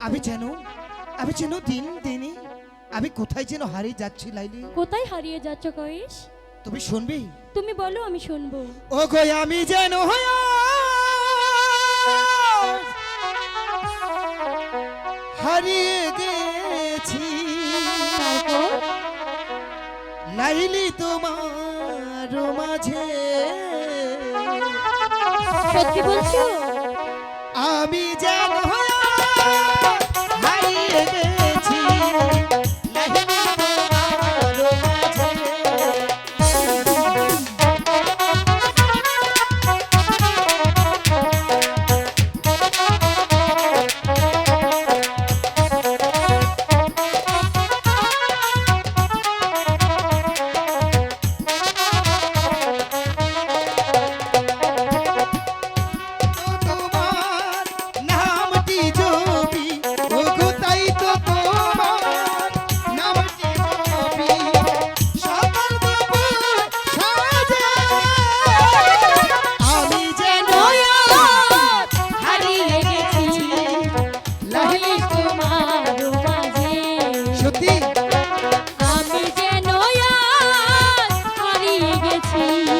আমি যেন আমি যেন দিন দিনই আমি কোথায় যেন হারিয়ে যাচ্ছি লাইলি? কোথায় হারিয়ে যাচ্ছ কয়েস তুমি শুনবি? তুমি বলো আমি শুনব। ও গো আমি যেন হারিয়ে গেছি। লাইলি তোমার মাঝে। সত্যি বলছো? আমি যেন আমি যেন হারিয়ে গেছি।